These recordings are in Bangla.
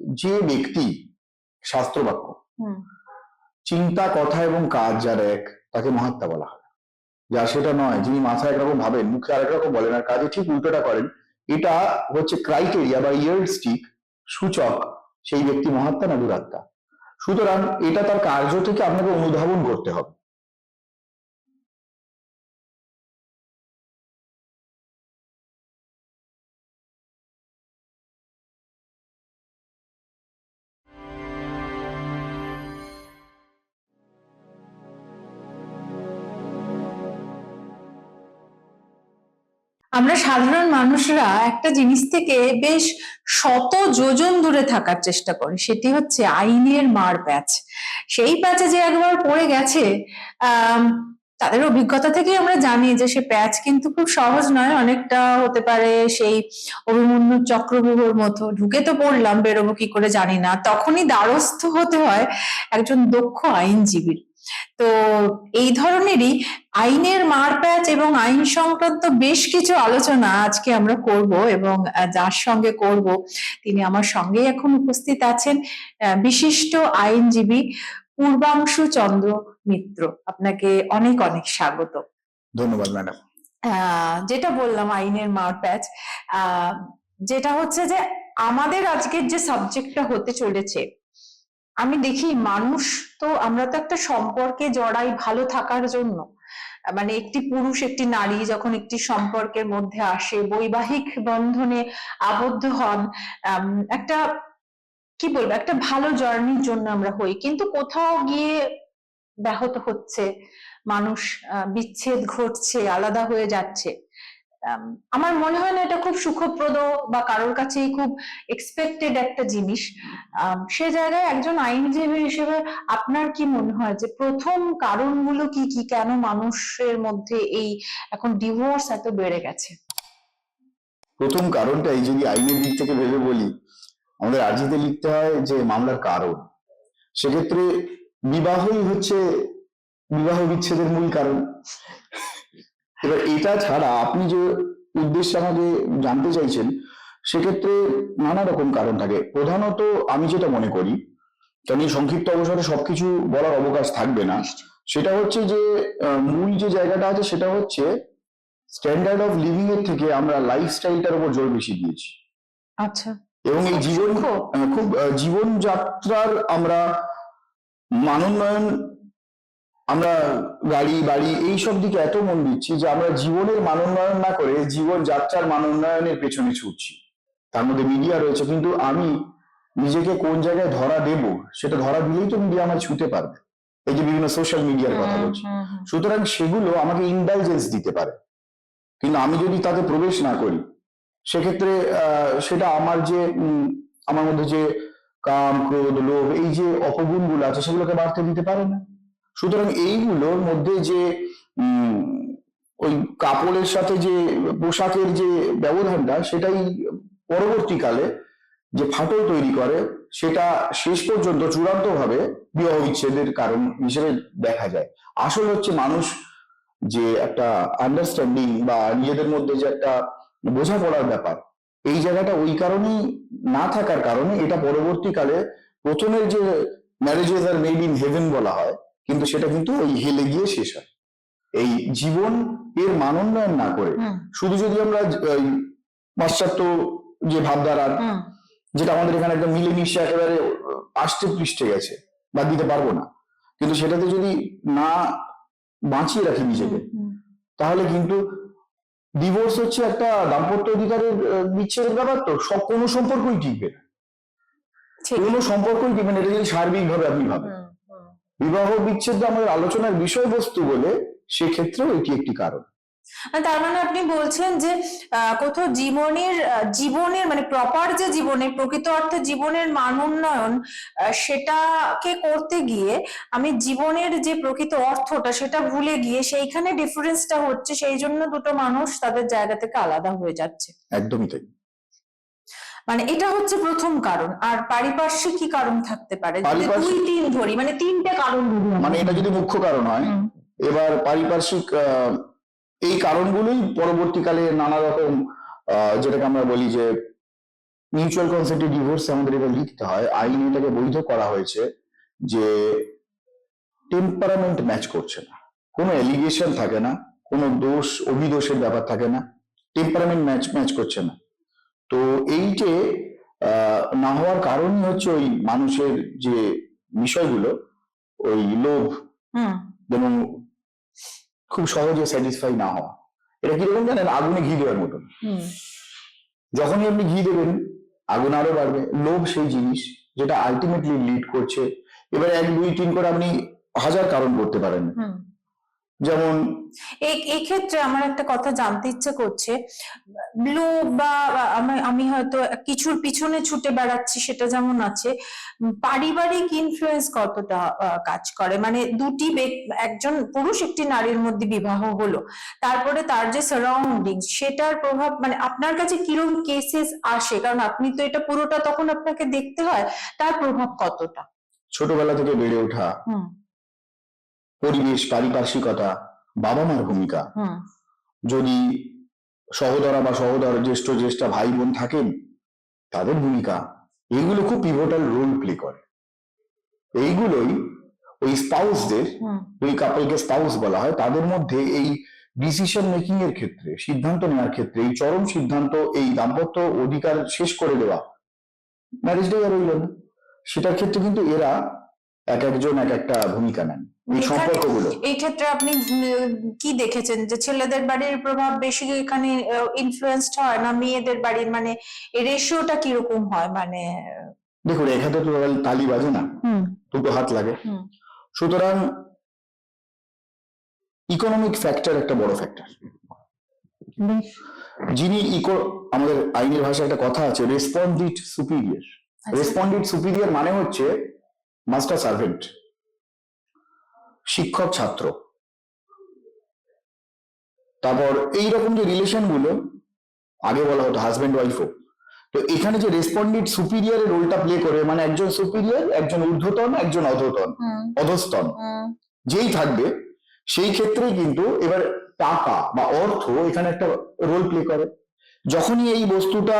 যে ব্যক্তি শাস্ত্রবাক্য হুম। চিন্তা কথা এবং কাজ যার এক তাকে মহাত্মা বলা হয়। যা সেটা নয় যিনি মাথায় একরকম ভাবেন মুখে আরেক রকম বলেন আর কাজে ঠিক উল্টোটা করেন এটা হচ্ছে ক্রাইটেরিয়া বা ইয়ার্ড স্টিক সূচক সেই ব্যক্তি মহাত্মা না দুরাত্মা। সুতরাং এটা তার কার্য থেকে আপনাকে অনুধাবন করতে হবে। আমরা সাধারণ মানুষরা একটা জিনিস থেকে বেশ শত যোজন দূরে থাকার চেষ্টা করি। সেটি হচ্ছে আইনের মার প্যাচ। সেই প্যাচে যে একবার পড়ে গেছে তাদের অভিজ্ঞতা থেকে আমরা জানি যে সে প্যাচ কিন্তু খুব সহজ নয়, অনেকটা হতে পারে সেই অভিমন্যু চক্রব্যূহর মতো ঢুকে তো পড়লাম, বেরোবো কি করে জানি না। তখনই দ্বারস্থ হতে হয় একজন দক্ষ আইনজীবীর। তো এই ধরনেরই আইনের মারপ্যাচ এবং আইন সংক্রান্ত বেশ কিছু আলোচনা আজকে আমরা করব এবং যার সঙ্গে করব তিনি আমার সঙ্গেই এখন উপস্থিত আছেন বিশিষ্ট আইনজীবী পূর্বাংশু চন্দ্র মিত্র। আপনাকে অনেক অনেক স্বাগত। ধন্যবাদ ম্যাডাম। আহ, যেটা বললাম আইনের মারপ্যাচ আহ, যেটা হচ্ছে যে আমাদের আজকের যে সাবজেক্টটা হতে চলেছে আমি দেখি মানুষ তো আমরা তো একটা সম্পর্কে জড়াই ভালো থাকার জন্য। মানে একটি পুরুষ, একটি নারী যখন একটি সম্পর্কের মধ্যে আসে, বৈবাহিক বন্ধনে আবদ্ধ হন একটা, কি বলব, একটা ভালো জার্নির জন্য আমরা হই। কিন্তু কোথাও গিয়ে ব্যাহত হচ্ছে, মানুষ বিচ্ছেদ ঘটছে, আলাদা হয়ে যাচ্ছে। আমার মনে হয় না এটা খুব সুখপ্রদ বা কারোর কাছেই খুব এক্সপেক্টেড একটা জিনিস। সে জায়গায় একজন আইনজীবী হিসেবে আপনার কি মনে হয় যে প্রথম কারণগুলো কি কি, কেন মানুষের মধ্যে এই এখন ডিভোর্স এত বেড়ে গেছে? প্রথম কারণটাই যদি আইনের দিক থেকে ভেবে বলি, আমাদের আর্জিতে লিখতে হয় যে মামলার কারণ। সেক্ষেত্রে বিবাহই হচ্ছে বিবাহ বিচ্ছেদের মূল কারণ। এবার এটা ছাড়া আপনি যে উদ্দেশ্যে আমাকে জানতে চাইছেন সেক্ষেত্রে নানা রকম কারণ থাকে। প্রধানত আমি যেটা মনে করি কারণ এই সংক্ষিপ্ত অবসরে সবকিছু বলার অবকাশ থাকবে না সেটা হচ্ছে যে মূল যে জায়গাটা আছে সেটা হচ্ছে স্ট্যান্ডার্ড অফ লিভিং এর থেকে আমরা লাইফস্টাইলটার উপর জোর বেশি দিয়েছি। আচ্ছা। এবং এই জীবন খুব জীবনযাত্রার আমরা মানোন্নয়ন আমরা গাড়ি বাড়ি এই সব দিকে এত মন দিচ্ছি যে আমরা জীবনের মানোন্নয়ন না করে জীবন যাত্রার মানোন্নয়নের পেছনে ছুটছি। তার মধ্যে মিডিয়া রয়েছে কিন্তু আমি নিজেকে কোন জায়গায় ধরা দেব সেটা ধরা দিলেই তো মিডিয়া আমায় ছুতে পারবে। এই যে বিভিন্ন সোশ্যাল মিডিয়ার কথা বলছি। সুতরাং সেগুলো আমাকে ইন্ডালজেন্স দিতে পারে। কিন্তু আমি যদি তাতে প্রবেশ না করি সেক্ষেত্রে আহ, সেটা আমার যে আমার মধ্যে যে কাম ক্রোধ লোভ এই যে অপগুণগুলো আছে সেগুলোকে বাড়তে দিতে পারে না। সুতরাং এইগুলোর মধ্যে যে ওই কাপড়ের সাথে যে পোশাকের যে ব্যবধানটা, সেটাই পরবর্তীকালে যে ফাটল তৈরি করে, সেটা শেষ পর্যন্ত চূড়ান্ত ভাবে বিবাহ বিচ্ছেদের কারণ হিসেবে দেখা যায়। আসল হচ্ছে মানুষ যে একটা আন্ডারস্ট্যান্ডিং বা নিজেদের মধ্যে যে একটা বোঝাপড়ার ব্যাপার, এই জায়গাটা ওই কারণেই না থাকার কারণে এটা পরবর্তীকালে প্রথমের যে marriages are made in heaven বলা হয় কিন্তু সেটা কিন্তু ওই হেলে গিয়ে শেষ হয়। এই জীবন এর মানোন্নয়ন না করে শুধু যদি আমরা পাশ্চাত্য যে ভাবধারার হুম, যেটা আমাদের এখানে একদম মিলেমিশে একেবারে আষ্টে পৃষ্ঠে গেছে বাদ দিতে পারব না। কিন্তু সেটাতে যদি না বাঁচিয়ে রাখি নিজেকে তাহলে কিন্তু ডিভোর্স হচ্ছে একটা দাম্পত্য অধিকারের বিচ্ছেদের ব্যাপার তো। সব কোনো সম্পর্কই টিকবে না। কোনো সম্পর্কই টিকবে না। এটা যদি সার্বিকভাবে আপনি ভাবেন। বিবাহ বিচ্ছেদ আমাদের আলোচনার বিষয়বস্তু বলে সেক্ষেত্রেও এটি একটি কারণ। তার মানে আপনি বলছেন যে কোথাও জীবনের জীবনের মানে প্রপার যে জীবনের প্রকৃত অর্থে জীবনের মান উন্নয়ন সেটাকে করতে গিয়ে আমি জীবনের যে প্রকৃত অর্থটা সেটা ভুলে গিয়ে সেইখানে ডিফারেন্সটা হচ্ছে সেই জন্য দুটো মানুষ তাদের জায়গা থেকে আলাদা হয়ে যাচ্ছে। একদমই তাই। মানে এটা হচ্ছে প্রথম কারণ। আর পারিপার্শ্বিক কি কারণ থাকতে পারে। দুই তিন ধরি মানে তিনটে কারণ মানে এটা যদি মুখ্য কারণ হয় এবার পারিপার্শ্বিক এই কারণগুলোই পরবর্তীকালে নানা রকম যেটাকে আমরা বলি যে মিউচুয়াল কনসেন্টে ডিভোর্স আমাদের এবার লিখতে হয়। আইন এটাকে বৈধ করা হয়েছে যে টেম্পারামেন্ট ম্যাচ করছে না। কোনো এলিগেশন থাকে না কোনো দোষ অভিদোষের ব্যাপার থাকে না। টেম্পারামেন্ট ম্যাচ ম্যাচ করছে না। তো এই যে না হওয়ার কারণই হচ্ছে ওই মানুষের যে বিষয়গুলো ওই লোভ যেমন খুব সহজে স্যাটিসফাই না হওয়া। এটা কীরকম জানেন? আগুনে ঘি দেওয়ার মতন। যখনই আপনি ঘি দেবেন আগুন আরও বাড়বে। লোভ সেই জিনিস যেটা আলটিমেটলি লিড করছে। এবার এক দুই তিন করে আপনি হাজার কারণ করতে পারেন। যেমন এই ক্ষেত্রে আমার একটা কথা জানতে ইচ্ছে করছে। লোভ বা আমি- হয়তো কিছুর পিছনে ছুটে বেড়াচ্ছি সেটা যেমন আছে পারিবারিক ইনফ্লুয়েন্স কতটা কাজ করে? মানে দুটি একজন পুরুষ একটি নারীর মধ্যে বিবাহ হলো। তারপরে তার যে সারাউন্ডিং সেটার প্রভাব মানে আপনার কাছে কীরকম কেসেস আসে? কারণ আপনি তো এটা পুরোটা তখন আপনাকে দেখতে হয় তার প্রভাব কতটা? ছোটবেলা থেকে বেড়ে ওঠা। হুম। পরিবেশ পারিপার্শ্বিকতা বাবা মার ভূমিকা যদি সহোদরা বা সহোদর জ্যেষ্ঠ জ্যেষ্ঠা ভাই বোন থাকেন তাদের ভূমিকা এগুলো খুব পিভটাল রোল প্লে করে। এইগুলোই ওই স্পাউসদের ওই কাপলকে স্পাউস বলা হয় তাদের মধ্যে এই ডিসিশন মেকিং এর ক্ষেত্রে সিদ্ধান্ত নেওয়ার ক্ষেত্রে এই চরম সিদ্ধান্ত এই দাম্পত্য অধিকার শেষ করে দেওয়া ম্যারেজটাই আর রইল না। সেটার ক্ষেত্রে কিন্তু এরা এক একজন এক একটা ভূমিকা নেন। এই সম্পর্কগুলো। এই ক্ষেত্রে আপনি কি দেখেছেন? যে ছেলেদের বাড়ির প্রভাব বেশি এখানে ইনফ্লুয়েন্সড হয় না? মেয়েদের বাড়ির মানে রেশিওটা কীরকম হয়? মানে দেখুন এখানে তো তালি বাজে না। দুটো হাত লাগে। সুতরাং ইকোনমিক ফ্যাক্টর একটা বড় ফ্যাক্টর যিনি ইকো আমাদের আইনের ভাষায় একটা কথা আছে রেসপন্ডিট সুপিরিয়র। রেসপন্ডিট সুপিরিয়র মানে হচ্ছে মাস্টার সার্ভেন্ট শিক্ষক ছাত্র। তারপর এইরকম যে রিলেশনগুলো আগে বলা হতো হাজবেন্ড ওয়াইফও তো এখানে যে রেসপন্ডিট সুপিরিয়রের রোলটা প্লে করে মানে একজন সুপিরিয়র একজন ঊর্ধ্বতন একজন অধতন অধস্তন। যেই থাকবে সেই ক্ষেত্রে কিন্তু এবার টাকা বা অর্থ এখানে একটা রোল প্লে করে। যখনই এই বস্তুটা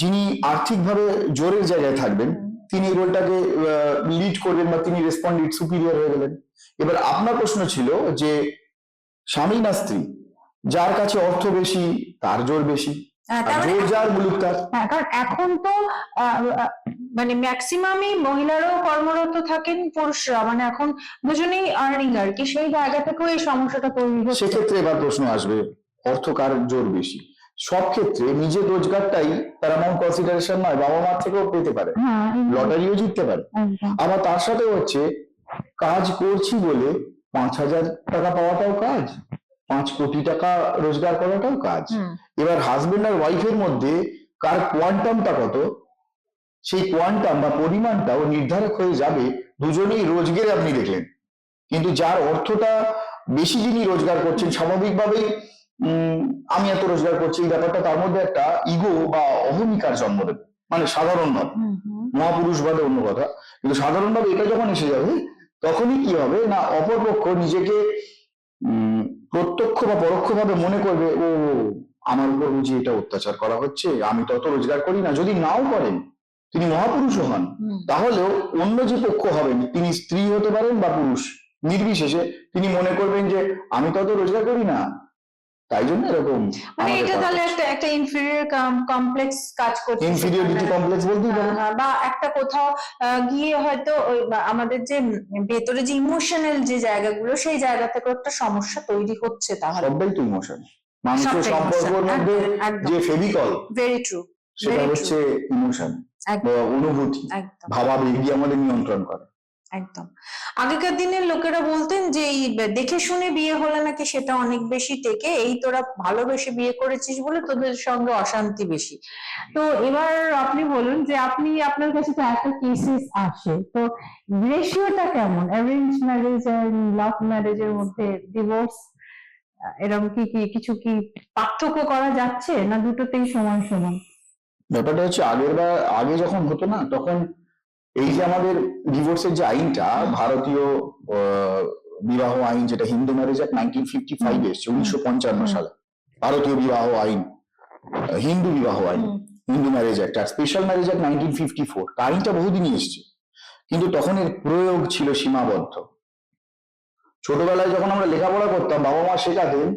যিনি আর্থিকভাবে জোরের জায়গায় থাকবেন তিনি রোলটাকে লিড করবেন বা তিনি রেসপন্ডিট সুপিরিয়র হয়ে গেলেন। এবার আপনার প্রশ্ন ছিল যে স্বামী না স্ত্রী? যার কাছে অর্থ বেশি তার জোর বেশি। হ্যাঁ, মানে জোর যার মুলুক তার। হ্যাঁ কারণ এখন তো মানে ম্যাক্সিমামই মহিলারাও কর্মরত থাকেন পুরুষরা। মানে এখন দুজনেই আর্নিং আর কি সেই জায়গা থেকেও এই সমস্যাটা তৈরি হচ্ছে। সেক্ষেত্রে এবার প্রশ্ন আসবে অর্থ কার জোর বেশি? সব ক্ষেত্রে নিজের রোজগারটাই তার অ্যামাউন্ট কনসিডারেশন নয় বাবা মার থেকেও পেতে পারে। হ্যাঁ লটারিও জিততে পারে। আবার তার সাথে হচ্ছে কাজ করছি বলে পাঁচ হাজার টাকা পাওয়াটাও কাজ পাঁচ কোটি টাকা রোজগার করাটাও কাজ। এবার হাজবেন্ড আর ওয়াইফের মধ্যে কার কোয়ান্টামটা কত সেই কোয়ান্টাম বা পরিমাণটাও নির্ধারক হয়ে যাবে দুজনেই রোজগারে আপনি দেখলেন। কিন্তু যার অর্থটা বেশি যিনি রোজগার করছেন স্বাভাবিকভাবেই আমি এত রোজগার করছি এই ব্যাপারটা তার মধ্যে একটা ইগো বা অহমিকার জন্ম দেবে। মানে সাধারণভাবে হুম হুম। মহাপুরুষ বাদে অন্য কথা। কিন্তু সাধারণভাবে এটা যখন এসে যাবে তখনই কি হবে না অপরপক্ষ নিজেকে প্রত্যক্ষ বা পরোক্ষভাবে মনে করবে ও আমার উপর বুঝি এটা অত্যাচার করা হচ্ছে আমি তত রোজগার করি না। যদি নাও করেন তিনি মহাপুরুষও হন তাহলেও অন্য যে পক্ষ হবেন তিনি স্ত্রী হতে পারেন বা পুরুষ নির্বিশেষে তিনি মনে করবেন যে আমি তত রোজগার করি না। তাই জন্য এরকম মানে এটা তাহলে একটা একটা ইনফিরিয়র কমপ্লেক্স কাজ করছে ইনফিরিয়রিটি কমপ্লেক্স বলতেই পারেন হ্যাঁ, বা একটা কোথাও গিয়ে হয়তো আমাদের যে ভেতরে যে ইমোশনাল যে জায়গাগুলো সেই জায়গা থেকে একটা সমস্যা তৈরি হচ্ছে তাহলে। সবটাই তো ইমোশন মানুষের সম্পর্কের মধ্যে যে ফেভিকল ভেরি ট্রু সেটা হচ্ছে ইমোশন অনুভূতি। ভাবাবেগই আমাদের নিয়ন্ত্রণ করে। একদম। আগেকার দিনের লোকেরা বলতেন যে, এই দেখে শুনে বিয়ে হলে নাকি সেটা অনেক বেশি টেকে। এই তোরা ভালোবেসে বিয়ে করেছিস বলে তোদের সঙ্গে অশান্তি বেশি। তো এবার আপনি বলুন যে, আপনি, আপনার কাছে তো এত কেসেস আসে। তো রেশিওটা কেমন? অ্যারেঞ্জ ম্যারেজ আর লাভ ম্যারেজের মধ্যে ডিভোর্স এরকম কি কি, কিছু কি পার্থক্য করা যাচ্ছে না দুটোতেই সমান সমান? ব্যাপারটা হচ্ছে আগের বার আগে যখন হতো না, তখন এই যে আমাদের ডিভোর্সের যে আইনটা ভারতীয় বিবাহ আইন যেটা Hindu marriage act nineteen fifty five এসছে উনিশশো পঞ্চান্ন সালে ভারতীয় বিবাহ আইন হিন্দু বিবাহ আইন হিন্দু ম্যারেজ অ্যাক্ট আর special marriage act nineteen fifty four আইনটা বহুদিনই এসছে। কিন্তু তখন এর প্রয়োগ ছিল সীমাবদ্ধ। ছোটবেলায় যখন আমরা লেখাপড়া করতাম বাবা মা শেখাতেন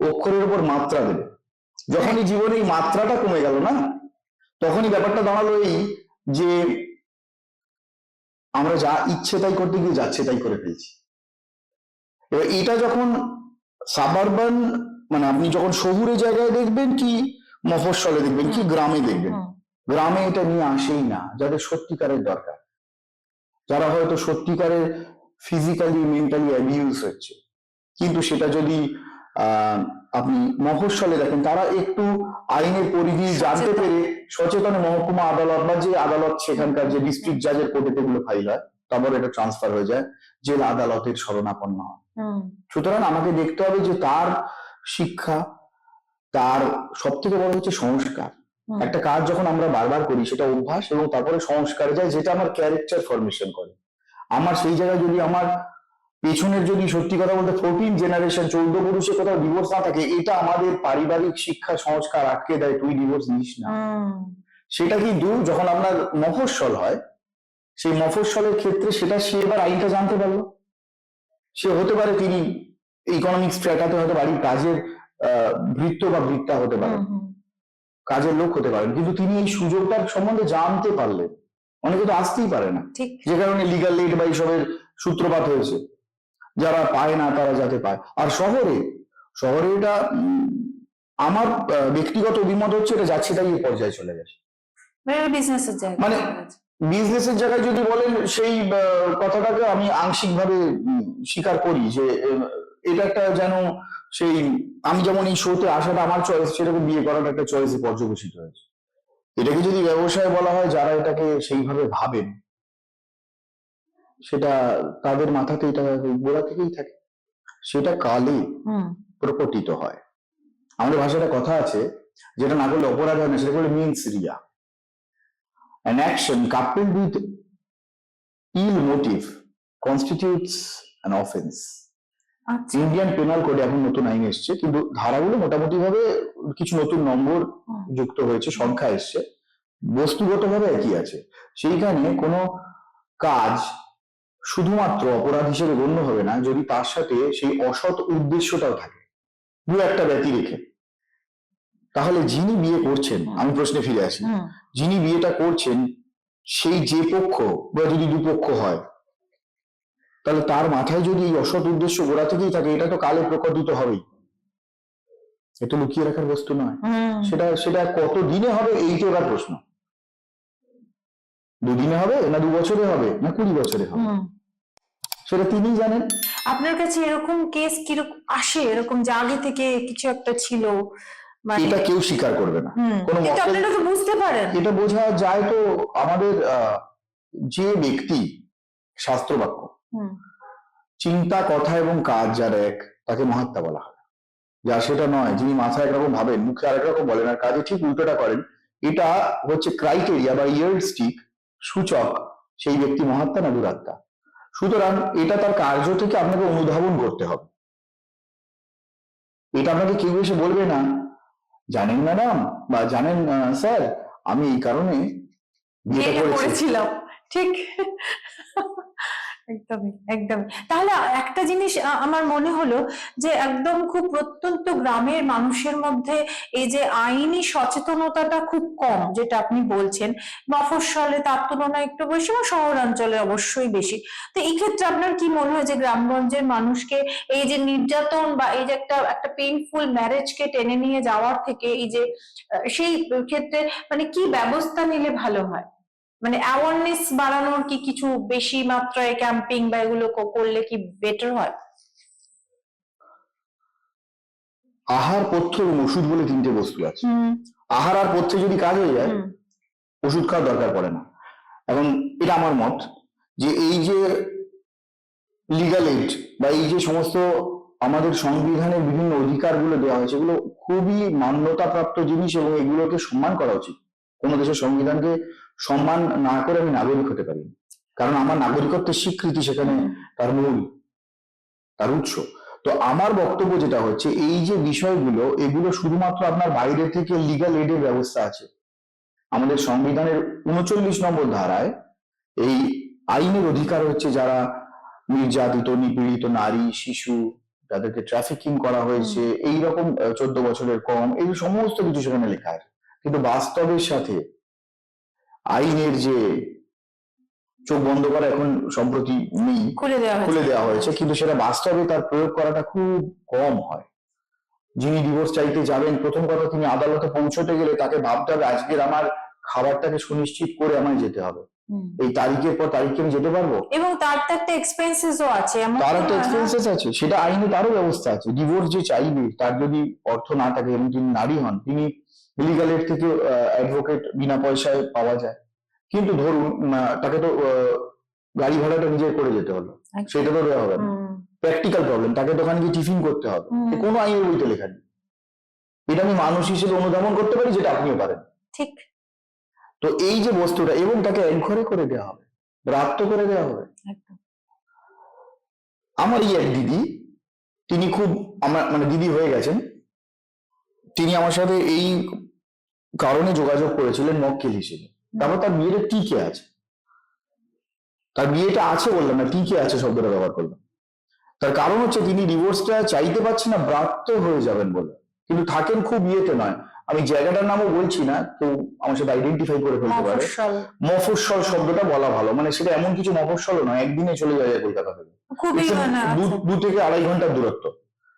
অক্ষরের উপর মাত্রা দেবে। যখনই জীবনে এই মাত্রাটা কমে গেল না তখনই ব্যাপারটা দাঁড়াল এই যে আমরা যা ইচ্ছে তাই করতে গিয়ে যাচ্ছে তাই করে ফেলছি। এবার এটা যখন সাবারবান মানে আপনি যখন শহুরে জায়গায় দেখবেন কি মফস্বলে দেখবেন কি গ্রামে দেখবেন গ্রামে এটা নিয়ে আসেই না যাদের সত্যিকারের দরকার। যারা হয়তো সত্যিকারের ফিজিক্যালি মেন্টালি অ্যাবিউজ হচ্ছে। কিন্তু সেটা যদি আহ, আপনি মফস্বলে দেখেন তারা একটু আইনের পরিধি জানতে। পেরে সচেতন মহকুমা আদালত বা যে আদালত সেখানকার যে ডিস্ট্রিক্ট জাজের কোর্টে যেগুলো ফাইল হয় তারপর এটা ট্রান্সফার হয়ে যায় জেলা আদালতের শরণাপন্ন হয়। সুতরাং আমাকে দেখতে হবে যে তার শিক্ষা তার সব থেকে বড় হচ্ছে সংস্কার। একটা কাজ যখন আমরা বারবার করি সেটা অভ্যাস এবং তারপরে সংস্কারে যায় যেটা আমার ক্যারেক্টার ফরমেশন করে। আমার সেই জায়গায় যদি আমার পেছনের যদি সত্যি কথা বলতে ফোরটিন জেনারেশন চৌদ্দ পুরুষে কোথাও ডিভোর্স না থাকে এটা আমাদের পারিবারিক শিক্ষা সংস্কার আটকে দেয় তুই ডিভোর্স নিস না। সেটা কিন্তু যখন আপনার মফস্বল হয় সেই মফস্বলের ক্ষেত্রে সেটা সে এবার আইনটা জানতে পারল। সে হতে পারে তিনি ইকোনমিক স্ট্র্যাটাতে হয়তো বাড়ির কাজের আহ, ভৃত্য বা বৃত্তা হতে পারে। কাজের লোক হতে পারেন কিন্তু তিনি এই সুযোগটার সম্বন্ধে জানতে পারলেন অনেকে তো আসতেই পারে না। ঠিক। যে কারণে লিগাল এইড বা এইসবের সূত্রপাত হয়েছে। যারা পায় না তারা যাতে পায়। আর শহরে শহরে এটা আমার ব্যক্তিগত অভিমত হচ্ছে এটা যাচ্ছে তাই এই পর্যায়ে চলে গেছে। মানে- বিজনেসের জায়গায় যদি বলেন সেই কথাটাকে আমি আংশিকভাবে স্বীকার করি যে এটা একটা যেন সেই আমি যেমন এই শোতে আসাটা আমার চয়েস সেটাকে বিয়ে করাটা একটা চয়েসে পর্যবেসিত হয়েছে। এটাকে যদি ব্যবসায় বলা হয় যারা এটাকে সেইভাবে ভাবেন সেটা তাদের মাথাতে এটা গোড়া থেকেই থাকে। সেটা কালে প্রকটিত হয়। আমাদের ভাষায় একটা কথা আছে যেটা না করলে অপরাধ হয় না সেটা করলে mens rea. An action coupled with ill motive constitutes an offense. আচ্ছা। ইন্ডিয়ান পেনাল কোডে এখন নতুন আইন এসছে কিন্তু ধারাগুলো মোটামুটি ভাবে কিছু নতুন নম্বর যুক্ত হয়েছে সংখ্যা এসছে। বস্তুগত ভাবে একই আছে। সেইখানে কোনো কাজ শুধুমাত্র অপরাধ হিসেবে গণ্য হবে না যদি তার সাথে সেই অসৎ উদ্দেশ্যটাও থাকে। দু একটা ব্যতি রেখে। তাহলে যিনি বিয়ে করছেন আমি প্রশ্নে ফিরে আসি। যিনি বিয়েটা করছেন সেই যে পক্ষ বা যদি দুপক্ষ হয় তাহলে তার মাথায় যদি এই অসৎ উদ্দেশ্য গোড়া থেকেই থাকে এটা তো কালে প্রকটিত হবেই। এ তো লুকিয়ে রাখার বস্তু নয়। সেটা সেটা কত দিনে হবে এইটা এবার প্রশ্ন। দুদিনে হবে না দু বছরে হবে না কুড়ি বছরে হবে? সেটা তিনি জানেন। আপনার কাছে এরকম কেস কীরকম আসে? এরকম যে আগে থেকে কিছু একটা ছিল? মানে এটা কেউ স্বীকার করবে না। কোনো আপনারা তো বুঝতে পারেন। এটা বোঝা যায় তো আমাদের যে ব্যক্তি শাস্ত্রবাক্য হুম, চিন্তা কথা এবং কাজ যার এক তাকে মহাত্মা বলা হয়। যা সেটা নয় যিনি মাথায় একরকম ভাবেন মুখে আরেক রকম বলেন আর কাজে ঠিক উল্টোটা করেন এটা হচ্ছে ক্রাইটেরিয়া বা ইয়ার্ডস্টিক সূচক সেই ব্যক্তি মহাত্মা না দুরাত্মা? সুতরাং এটা তার কার্য থেকে আপনাকে অনুধাবন করতে হবে। এটা আপনাকে কেউ এসে বলবে না জানেন ম্যাডাম বা জানেন স্যার আমি এই কারণে বিয়েটা করেছিলাম ঠিক। একদমই একদমই। তাহলে একটা জিনিস আমার মনে হলো যে একদম খুব প্রত্যন্ত গ্রামের মানুষের মধ্যে এই যে আইনি সচেতনতাটা খুব কম, যেটা আপনি বলছেন, মফস্বলে তার তুলনায় একটু বেশি এবং শহরাঞ্চলে অবশ্যই বেশি। তো এই ক্ষেত্রে আপনার কি মনে হয় যে গ্রামগঞ্জের মানুষকে এই যে নির্যাতন বা এই যে একটা একটা পেইনফুল ম্যারেজকে টেনে নিয়ে যাওয়ার থেকে এই যে সেই ক্ষেত্রে মানে কি ব্যবস্থা নিলে ভালো হয়? মানে অ্যাওয়ারনেস বাড়ানোর কি কিছু বেশি মাত্রায় ক্যাম্পিং বা এগুলো করলে কি বেটার হয়? আহার পথ্য এবং ওষুধ বলে তিনটে বস্তু আছে। আহার আর পথ্যে যদি কাজ হয়ে যায় ওষুধ খাওয়ার দরকার পড়ে না। এখন এটা আমার মত যে এই যে লিগাল এইড বা এই যে সমস্ত আমাদের সংবিধানের বিভিন্ন অধিকারগুলো দেওয়া হয়েছে এগুলো খুবই মান্যতাপ্রাপ্ত জিনিস এবং এগুলোকে সম্মান করা উচিত। কোনো দেশের সংবিধানকে সম্মান না করে আমি নাগরিক হতে পারি। কারণ আমার নাগরিকত্বের স্বীকৃতি সেখানে তার মূল তার উৎস। তো আমার বক্তব্য যেটা হচ্ছে এই যে বিষয়গুলো এগুলো শুধুমাত্র আপনার বাইরে থেকে লিগাল এডের ব্যবস্থা আছে। আমাদের সংবিধানের উনচল্লিশ নম্বর ধারায় এই আইনের অধিকার হচ্ছে যারা নির্যাতিত নিপীড়িত নারী শিশু যাদেরকে ট্রাফিকিং করা হয়েছে এই রকম চোদ্দ বছরের কম এই সমস্ত কিছু সেখানে লেখা আছে। কিন্তু বাস্তবের সাথে আইনের যে চোখ বন্ধ করা এখন সম্প্রতি নেই খুলে দেওয়া হয়েছে। খুলে দেওয়া হয়েছে কিন্তু সেটা বাস্তবে তার প্রয়োগ করাটা খুব কম হয়। যিনি ডিভোর্স চাইতে যাবেন প্রথম কথা তিনি আদালতে পৌঁছতে গেলে তাকে ভাবতে হবে আজকের আমার খাবারটাকে সুনিশ্চিত করে আমায় যেতে হবে। এই তারিখের পর তারিখে আমি যেতে পারব? এবং তার তো একটা এক্সপেন্সেসও আছে তার একটা এক্সপেন্সেস আছে সেটা আইনে তারও ব্যবস্থা আছে। ডিভোর্স যে চাইবে তার যদি অর্থ না থাকে এবং তিনি নারী হন তিনি লিগাল এড থেকে অ্যাডভোকেট বিনা পয়সায় পাওয়া যায়। কিন্তু ধরুন তাকে তো গাড়ি ভাড়াটা নিজে করে যেতে হলো সেটা তো দেওয়া হবে না। প্র্যাকটিক্যাল প্রবলেম তাকে তো ওখানে গিয়ে টিফিন করতে হবে। কোনো আইনের বইতে লেখা নেই। এটা আমি মানুষ হিসেবে অনুধাবন করতে পারি যেটা আপনিও পারেন। ঠিক। তো এই যে বস্তুটা এবং তাকে একঘরে করে দেওয়া হবে রাত্ত করে দেওয়া হবে। আমার এই এক দিদি তিনি খুব আমার মানে দিদি হয়ে গেছেন। তিনি আমার সাথে এই কারণে যোগাযোগ করেছিলেন মক্কেল হিসেবে। তারপর তার বিয়েটা টিকে আছে? তার বিয়েটা আছে বললাম না টিকে আছে শব্দটা ব্যবহার করলাম। তার কারণ হচ্ছে তিনি ডিভোর্সটা চাইতে পারছেন না ব্রাত্য হয়ে যাবেন বলে। কিন্তু থাকেন খুব ইয়েতে নয়। আমি জায়গাটার নামও বলছি না তো আমার সাথে আইডেন্টিফাই করে ফেলতে পারে। মফস্বল। মফস্বল শব্দটা বলা ভালো। মানে সেটা এমন কিছু মফস্বলও নয় একদিনে চলে যায় কলকাতা থেকে। মানে দু- থেকে আড়াই ঘণ্টার দূরত্ব।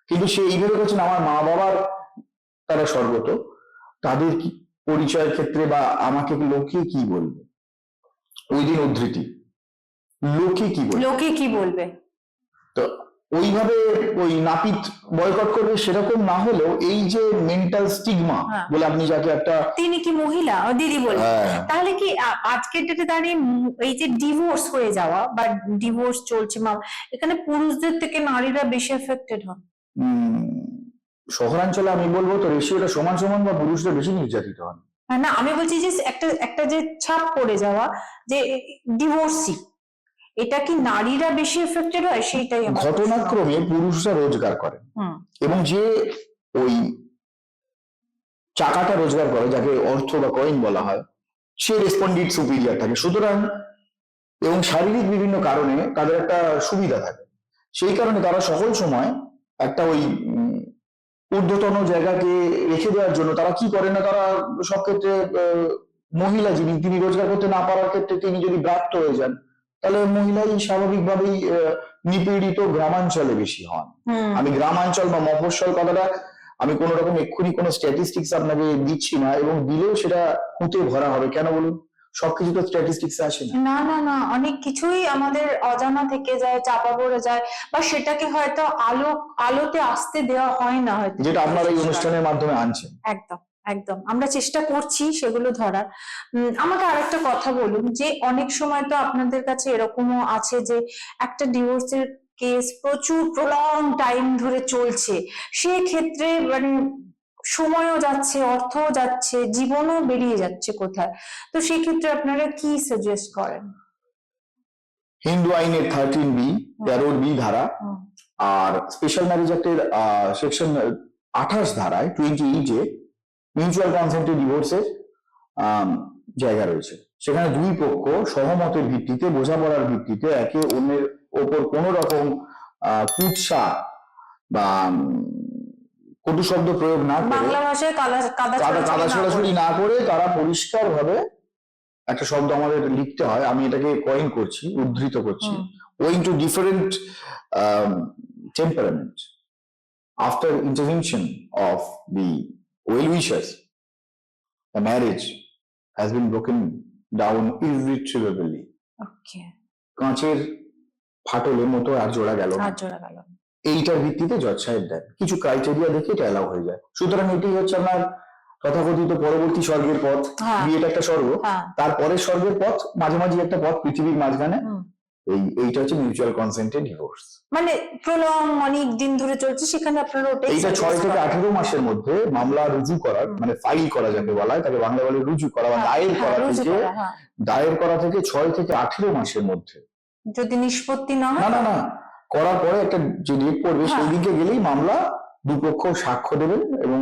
কিন্তু সে এইভাবে করছেন আমার মা বাবার তারা স্বর্গত। তাদের কি পরিচয়ের ক্ষেত্রে বা আমাকে লোকে কি বলবে? ওই দিন উদ্ধৃতি। লোকে কি বলবে? লোকে কি বলবে? তো ওইভাবে ওই নাপিত বয়কট করবে সেরকম না হলেও এই যে মেন্টাল স্টিগমা হ্যাঁ। বলে আপনি যাকে একটা তিনি কি মহিলা? দিদি বলবে হ্যাঁ, তাহলে কি আজকের ডেটে দাঁড়িয়ে এই যে ডিভোর্স হয়ে যাওয়া বা ডিভোর্স চলছে মা এখানে পুরুষদের থেকে নারীরা বেশি এফেক্টেড হন। শহরাঞ্চলে আমি বলব তো রেশিওটা সমান সমান বা পুরুষরা বেশি নির্যাতিত হন হ্যাঁ, না আমি বলছি যে একটা একটা যে ছাপ পড়ে যাওয়া যে ডিভোর্সি এটা কি নারীরা বেশি এফেক্টেড হয়? সেইটাই ঘটনাক্রমে পুরুষরা রোজগার করে। এবং যে ওই চাকাটা রোজগার করে যাকে অর্থ বা কয়েন বলা হয় সে রেসপন্ডিট সুপিরিয়ার থাকে। সুতরাং এবং শারীরিক বিভিন্ন কারণে তাদের একটা সুবিধা থাকে। সেই কারণে তারা সকল সময় একটা ওই ঊর্ধ্বতন জায়গাকে রেখে দেওয়ার জন্য তারা কি করে না তারা সব ক্ষেত্রে মহিলা যিনি তিনি রোজগার করতে না পারার ক্ষেত্রে তিনি যদি ব্রাত্য হয়ে যান তাহলে মহিলাই স্বাভাবিকভাবেই নিপীড়িত গ্রামাঞ্চলে বেশি হন। আমি গ্রামাঞ্চল বা মফস্বল কথাটা আমি কোন রকম এক্ষুনি কোনো স্ট্যাটিস্টিক্স আপনাকে দিচ্ছি না এবং দিলেও সেটা খুঁতে ভরা হবে। কেন বলুন? সবকিছু তো স্ট্যাটিস্টিক্স আসে না। না না না অনেক কিছুই আমাদের অজানা থেকে যায় চাপা পড়ে যায় বা সেটাকে হয়তো আলো আলোতে আসতে দেওয়া হয় না হয়তো। যেটা আপনারা এই অনুষ্ঠানের মাধ্যমে আনছেন। একদম একদম। আমরা চেষ্টা করছি সেগুলো ধরার। আমাকে আরেকটা কথা বলুন যে অনেক সময় তো আপনাদের কাছে এরকমও আছে যে একটা ডিভোর্সের কেস প্রচুর প্রলং টাইম ধরে চলছে। সেক্ষেত্রে মানে সময়ও যাচ্ছে অর্থও যাচ্ছে জীবনও বেরিয়ে যাচ্ছে কোথায়? তো সেক্ষেত্রে আপনারা কি সাজেস্ট করেন? হিন্দু আইনের থার্টিন বি তেরো বি ধারা আর স্পেশাল ম্যারেজ অ্যাক্টের সেকশন আঠাশ ধারায় টোয়েন্টি এইটে মিউচুয়াল কনসেন্টে ডিভোর্সের জায়গা রয়েছে। সেখানে দুই পক্ষ সহমতের ভিত্তিতে বোঝাপড়ার ভিত্তিতে একে অন্যের ওপর কোন রকম কুৎসা বা কটু শব্দ প্রয়োগ না করে কাদা ছড়াছড়ি না করে। তারা পরিষ্কার ভাবে একটা শব্দ আমাদের লিখতে হয়। আমি এটাকে কয়েন করছি উদ্ধৃত করছি। Owing to different temperament after intervention of the well wishers the marriage has been broken down irretrievably কাঁচের ফাটলের মতো আর জোড়া গেল আর জোড়া গেল এইটার ভিত্তিতে জজ সাহেব দেন। কিছু ক্রাইটেরিয়া দেখে এটা অ্যালাউ হয়ে যায়। সুতরাং এটাই হচ্ছে আমার তথাকথিত পরবর্তী স্বর্গের পথ। হ্যাঁ। বিয়েটা একটা স্বর্গ। হ্যাঁ। তারপরের স্বর্গের পথ মাঝে মাঝে একটা পথ পৃথিবীর মাঝখানে। এই এইটা হচ্ছে মিউচুয়াল কনসেন্টেড ডিভোর্স মানে প্রলং অনেক দিন ধরে চলছে সেখানে আপনারা ওটাই এইটা suggest ছয় থেকে করেন। আঠেরো মাসের মধ্যে মামলা রুজু করার মানে ফাইল করা যাকে বলা হয় তাকে বাংলা বলে রুজু করা বা হ্যাঁ, দায়ের করা থেকে। দায়ের করা থেকে ছয় থেকে আঠেরো মাসের মধ্যে। যদি নিষ্পত্তি না না হয় না না। করার পরে একটা যে ডেট পড়বে সেই হ্যাঁ। দিনকে গেলেই মামলা দুপক্ষ সাক্ষ্য দেবেন এবং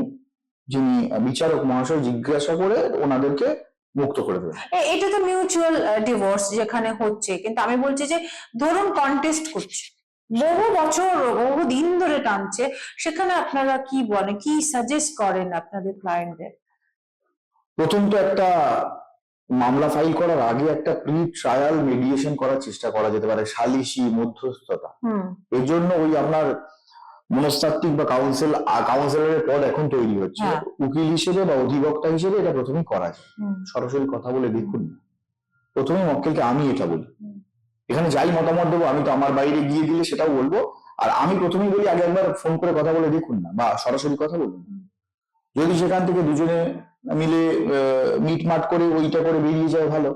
যিনি বিচারক মহাশয় জিজ্ঞাসা করে ওনাদেরকে মুক্ত করে দেবেন। এটা তো মিউচুয়াল ডিভোর্স যেখানে হচ্ছে। কিন্তু আমি বলছি যে ধরুন কন্টেস্ট করছে বহু বছর বহু দিন ধরে টানছে সেখানে আপনারা কি বলেন কি সাজেস্ট করেন আপনাদের ক্লায়েন্টদের প্রথম তো একটা মামলা ফাইল করার আগে একটা প্রি ট্রায়াল মেডিয়েশন করার চেষ্টা করা যেতে পারে সালিসি মধ্যস্থতা। এর জন্য ওই আপনার মনস্তাত্ত্বিক বা কাউন্সিল কাউন্সিলরের পদ এখন তৈরি হচ্ছে। হ্যাঁ। উকিল হিসেবে বা অধিবক্তা হিসেবে এটা প্রথমেই করা যায়। সরাসরি কথা বলে দেখুন না। প্রথমেই মক্কেলকে আমি এটা বলি। এখানে যাই মতামত দেবো আমি তো আমার বাইরে গিয়ে দিলে সেটাও বলব। আর আমি প্রথমেই বলি আগে একবার ফোন করে কথা বলে দেখুন না বা সরাসরি কথা বলুন যদি সেখান থেকে দুজনে মিলে মিটমাট করে ওইটা করে বেরিয়ে যায় ভালো।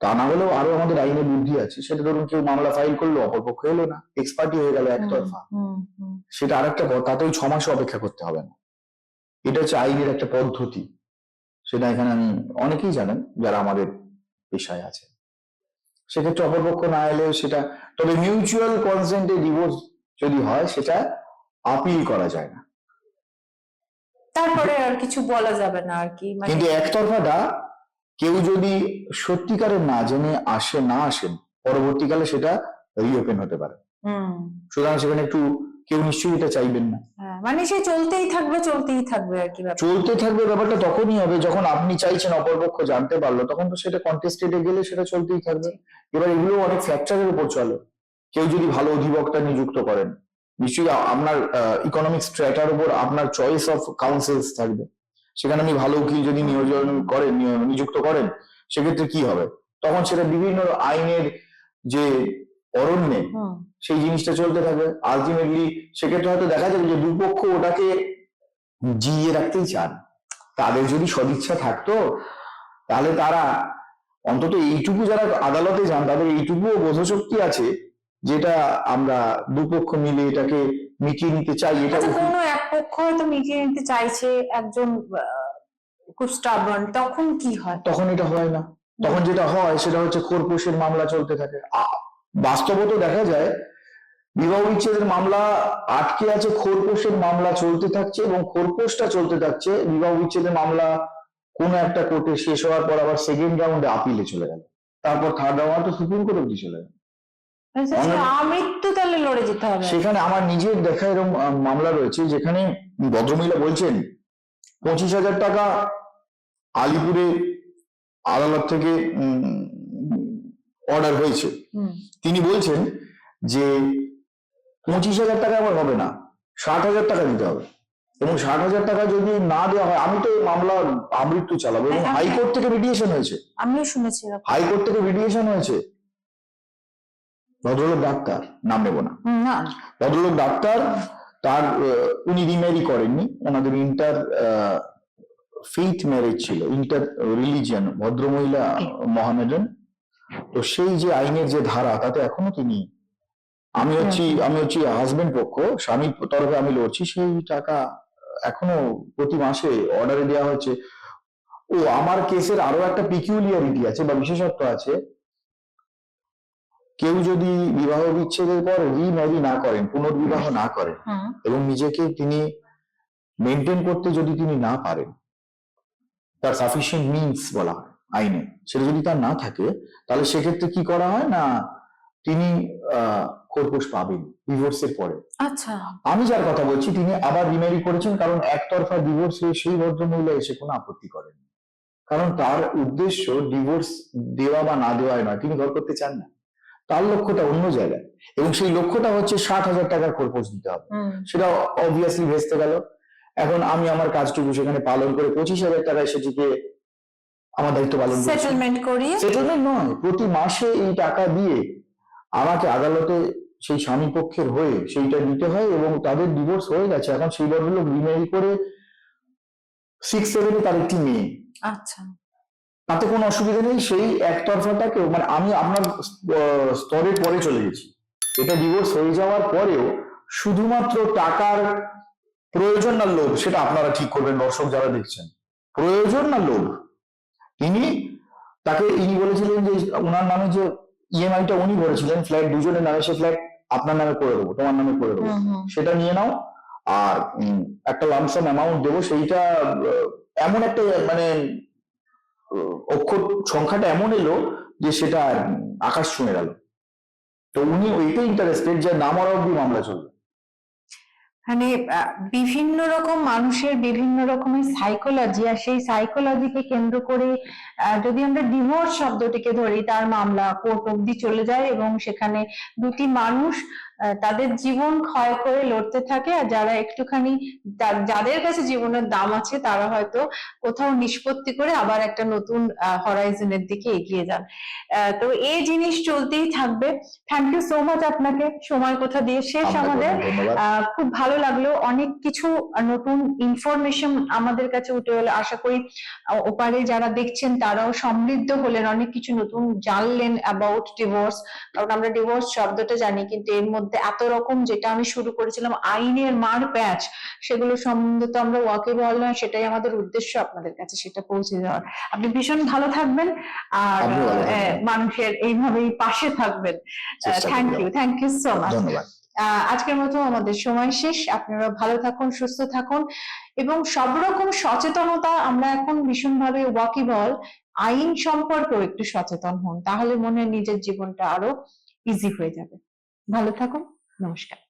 তা না হলেও আরও আমাদের আইনে বুদ্ধি আছে। সেটা ধরুন কেউ মামলা ফাইল করল অপরপক্ষ এলো না এক্সপার্টি হয়ে গেল একতরফা। সেটা আরেকটা কথা তাতেও ছ মাসে অপেক্ষা করতে হবে না। এটা হচ্ছে আইনের একটা পদ্ধতি। সেটা এখানে আমি অনেকেই জানেন যারা আমাদের পেশায় আছে সেক্ষেত্রে অপরপক্ষ না এলে সেটা তবে মিউচুয়াল কনসেন্টে ডিভোর্স যদি হয় সেটা আপিল করা যায় না। তারপরে আর কিছু বলা যাবে না আর কি মানে কিন্তু একতরফাটা কেউ যদি সত্যিকারের না জেনে আসে না আসেন পরবর্তীকালে সেটা রিওপেন হতে পারে। সুতরাং সেখানে একটু কেউ নিশ্চয়ই এটা চাইবেন না। হ্যাঁ, মানে সে চলতেই থাকবে চলতেই থাকবে আর কি চলতে থাকবে ব্যাপারটা তখনই হবে যখন আপনি চাইছেন অপরপক্ষ জানতে পারল তখন তো সেটা কন্টেস্টেডে গেলে সেটা চলতেই থাকবে। এবার এগুলো অনেক ফ্যাক্টরের উপর চলে। কেউ যদি ভালো অধিবক্তা নিযুক্ত করেন নিশ্চয়ই আ- আপনার ইকোনমিক স্ট্র্যাটার উপর আপনার চয়েস অফ কাউন্সিলস থাকবে। সেখানে আপনি ভালো উকিল যদি নিয়োজন করেন নিযুক্ত করেন সেক্ষেত্রে কি হবে? তখন সেটা বিভিন্ন আইনের যে অরণ্যে সেই জিনিসটা চলতে থাকবে। আলটিমেটলি সেক্ষেত্রে হয়তো দেখা যাবে যে দুপক্ষ ওটাকে জিইয়ে রাখতেই চান। তাদের যদি সদিচ্ছা থাকতো তাহলে তারা অন্তত এইটুকু যারা আদালতে যান তাদের এইটুকুও বোধশক্তি আছে যেটা আমরা দুপক্ষ মিলে এটাকে মিটিয়ে নিতে চাই এটা আচ্ছা কোনো এক পক্ষ হয়তো মিটিয়ে নিতে চাইছে একজন খুব স্টাবন তখন কি হয়? তখন এটা হয় না। তখন যেটা হয় সেটা হচ্ছে খোরপোশের মামলা চলতে থাকে। বাস্তবত দেখা যায় বিবাহ বিচ্ছেদের মামলা আটকে আছে খোরপোশের মামলা চলতে থাকছে এবং খোরপোশটা চলতে থাকছে বিবাহ বিচ্ছেদের মামলা কোন একটা কোর্টে শেষ হওয়ার পর আবার সেকেন্ড রাউন্ডে আপিলে চলে গেল। তারপর থার্ড রাউন্ড তো সুপ্রিম কোর্ট অব্দি চলে গেল। আমৃত্যু তাহলে লড়ে যেতে হবে। সেখানে আমার নিজের দেখা এরকম মামলা রয়েছে যেখানে ভদ্রমহিলা বলছেন পঁচিশ হাজার টাকা আলিপুরে আদালত থেকে অর্ডার হয়েছে। তিনি বলছেন যে পঁচিশ হাজার টাকা আমার হবে না ষাট হাজার টাকা দিতে হবে। এবং ষাট হাজার টাকা যদি না দেওয়া হয় আমি তো মামলা আমৃত্যু চালাবো এবং হ্যাঁ, হাইকোর্ট থেকে মিডিয়েশন হয়েছে। আমিও শুনেছি। হাইকোর্ট থেকে মিডিয়েশন হয়েছে। ভদ্রলোক ডাক্তার নাম নেব না। ভদ্রলোক ডাক্তার তার উনি রিম্যারি করেননি। ওনাদের ইন্টার ফেইথ ম্যারেজ ছিল ইন্টার রিলিজিয়ান ভদ্রমহিলা মহামেডান। তো সেই যে আইনের যে ধারা তাতে এখনও তিনি আমি হচ্ছি আমি হচ্ছি হাজবেন্ড পক্ষ স্বামীর তরফে আমি লড়ছি সেই টাকা এখনও প্রতি মাসে অর্ডারে দেওয়া হচ্ছে। ও আমার কেসের আরও একটা পিকিউলিয়ারিটি আছে বা বিশেষত্ব আছে কেউ যদি বিবাহ বিচ্ছেদের পর রিম্যারি না করেন পুনর্বিবাহ না করেন এবং নিজেকে তিনি মেনটেন করতে যদি তিনি না পারেন তার সাফিসিয়েন্ট মিনস বলা হয় আইনে সেটা যদি তার না থাকে তাহলে সেক্ষেত্রে কি করা হয়? না তিনি খোরপোশ পাবেন ডিভোর্সের পরে। আচ্ছা। আমি যার কথা বলছি তিনি আবার রিমেরি করেছেন কারণ একতরফা ডিভোর্সে সেই ভদ্রমহিলা এসে কোনো আপত্তি করেন কারণ তার উদ্দেশ্য ডিভোর্স দেওয়া বা না দেওয়ায় নয় তিনি ঘর করতে চান না। তার লক্ষ্যটা অন্য জায়গায়। এবং সেই লক্ষ্যটা হচ্ছে ষাট হাজার টাকার খোরপোশ দিতে হবে। সেটা অবভিয়াসলি ভেস্তে গেল। এখন আমি আমার কাজটুকু সেখানে পালন করে পঁচিশ হাজার টাকায় সেটিকে আমার দায়িত্ব পালন সেটেলমেন্ট করিয়ে? সেটেলমেন্ট নয় প্রতি মাসে এই টাকা দিয়ে আমাকে আদালতে সেই স্বামী পক্ষের হয়ে সেইটা দিতে হয় এবং তাদের ডিভোর্স হয়ে গেছে। এখন সেই ভদ্রলোক রিমেরি করে সিক্স সেভেনে তার একটি মেয়ে। আচ্ছা। তাতে কোনো অসুবিধা নেই সেই একতরফাটাকে মানে আমি আপনার স্তরের পরে চলে গেছি। এটা ডিভোর্স হয়ে যাওয়ার পরেও শুধুমাত্র টাকার প্রয়োজন না লোভ সেটা আপনারা ঠিক করবেন দর্শক যারা দেখছেন। প্রয়োজন না লোভ। ইনি তাকে ইনি বলেছিলেন যে ওনার নামে যে ইএমআইটা উনি ভরেছিলেন ফ্ল্যাট দুজনের নামে সে ফ্ল্যাট আপনার নামে করে দেবো তোমার নামে করে দেবো। সেটা নিয়ে নাও আর একটা লামসাম অ্যামাউন্ট দেবো সেইটা এমন একটা মানে অক্ষর সংখ্যাটা এমন এলো যে সেটা আকাশ ছুঁয়ে গেল। তো উনি ওইটাই ইন্টারেস্টেড যে না মরা অব্দি মামলা চলবে। মানে বিভিন্ন রকম মানুষের বিভিন্ন রকমের সাইকোলজি আর সেই সাইকোলজিকে কেন্দ্র করে যদি আমরা ডিভোর্স শব্দটিকে ধরি, তার মামলা কোর্ট অব্দি চলে যায় এবং সেখানে দুটি মানুষ তাদের জীবন ক্ষয় করে লড়তে থাকে। আর যারা একটুখানি যাদের কাছে জীবনের দাম আছে তারা হয়তো কোথাও নিষ্পত্তি করে আবার একটা নতুন হরাইজনের দিকে এগিয়ে যান। তো এই জিনিস চলতেই থাকবে। থ্যাংক ইউ সো মাচ আপনাকে। সময় কোথা দিয়ে শেষ আমাদের। খুব ভালো লাগল। অনেক কিছু নতুন ইনফরমেশন আমাদের কাছে উঠে এলো। আশা করি ওপারে যারা দেখছেন তারাও সমৃদ্ধ হলেন। অনেক কিছু নতুন জানলেন অ্যাবাউট ডিভোর্স কারণ আমরা ডিভোর্স শব্দটা জানি কিন্তু এর মধ্যে এত রকম যেটা আমি শুরু করেছিলাম আইনের মার প্যাচ সেগুলো সম্বন্ধে তো আমরা ওয়াকিবহল নয় সেটাই আমাদের উদ্দেশ্য আপনাদের কাছে সেটা পৌঁছে দেওয়ার। আপনি ভীষণ ভালো থাকবেন আর মানুষের এইভাবেই পাশে থাকবেন। Thank you thank you so much আজকের মতো আমাদের সময় শেষ। আপনারা ভালো থাকুন সুস্থ থাকুন এবং সব রকম সচেতনতা আমরা এখন ভীষণভাবে ওয়াকিবল আইন সম্পর্কেও একটু সচেতন হন তাহলে মনে হয় নিজের জীবনটা আরও ইজি হয়ে যাবে। ভালো থাকুন নমস্কার।